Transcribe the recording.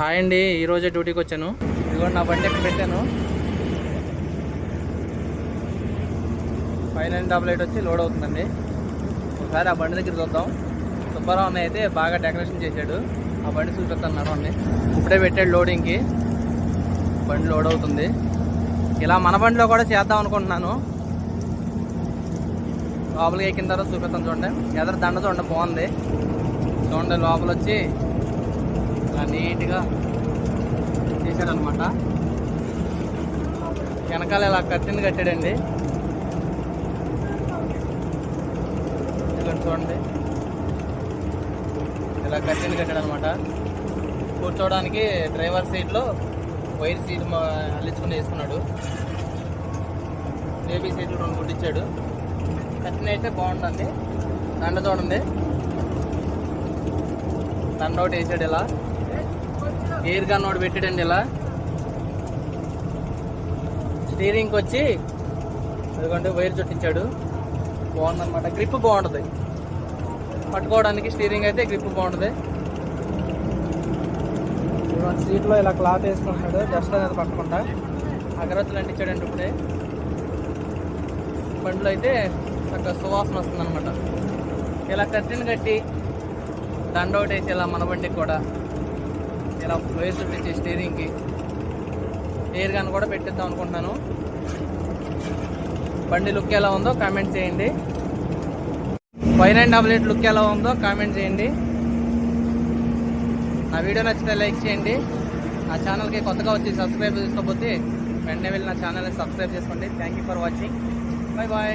Hi అండి ఈరోజే డ్యూటీకి వచ్చాను. ఇదిగోండి నా బండి ఎక్కడ పెట్టాను. ఫైవ్ నైన్ డబల్ ఎయిట్ వచ్చి లోడ్ అవుతుందండి. ఒకసారి ఆ బండి దగ్గర చూద్దాం. సుబ్బారావు అన్న అయితే బాగా డెకరేషన్ చేశాడు. ఆ బండి చూపిస్తున్నాను అండి ఇప్పుడే పెట్టాడు లోడింగ్కి బండి లోడ్ అవుతుంది. ఇలా మన బండిలో కూడా చేద్దాం అనుకుంటున్నాను. లోపలికి ఎక్కిన తర్వాత చూపిస్తాను చూడండి. ఎదర దండ చూడండి బాగుంది. చూడండి లోపల వచ్చి చాలా నీట్గా చేశాడనమాట వెనకాల ఇలా కట్టింది కట్టాడండి. ఇదిగోండి చూడండి. ఇలా కట్టింది కట్టాడు అనమాట కూర్చోవడానికి డ్రైవర్ సీట్లో వైర్ సీట్ అల్లించుకుని వేసుకున్నాడు. బేబీ సీట్లు రెండు కుట్టించాడు. కట్టిన అయితే బాగుంటుంది. దండ చూడండి. దండ ఒకటి వేసాడు ఇలా. ఎయిర్ గన్ ఒకటి పెట్టాడండి ఇలా. స్టీరింగ్కి వచ్చి అదిగోండి వైర్ చుట్టించాడు. బాగుందన్నమాట. గ్రిప్ బాగుంటుంది. పట్టుకోవడానికి స్టీరింగ్ అయితే గ్రిప్ బాగుంటుంది. సీట్లో ఇలా క్లాత్ వేసుకుంటున్నాడు. జస్ట్ అనేది పట్టకుండా. అగరత్తులు అంటించాడండి ఇప్పుడే. బండ్లు అయితే చక్కగా సువాసన వస్తుంది అనమాట ఇలా కట్టిన కట్టి దండ ఒకటి వేసి ఇలా మన బండికి కూడా ఇలా వైర్ చూపించి స్టీరింగ్కి ఎయిర్ గన్ కూడా పెట్టిద్దాం అనుకుంటున్నాను. బండి లుక్ ఎలా ఉందో కామెంట్ చేయండి. Five nine double eight look ఎలా ఉందో కామెంట్ చేయండి. నా వీడియో నచ్చితే లైక్ చేయండి. నా ఛానల్కి కొత్తగా వచ్చి సబ్స్క్రైబ్ చేసుకోకపోతే వెంటనే వెళ్ళి నా ఛానల్ని సబ్స్క్రైబ్ చేసుకోండి. Thank you for watching bye bye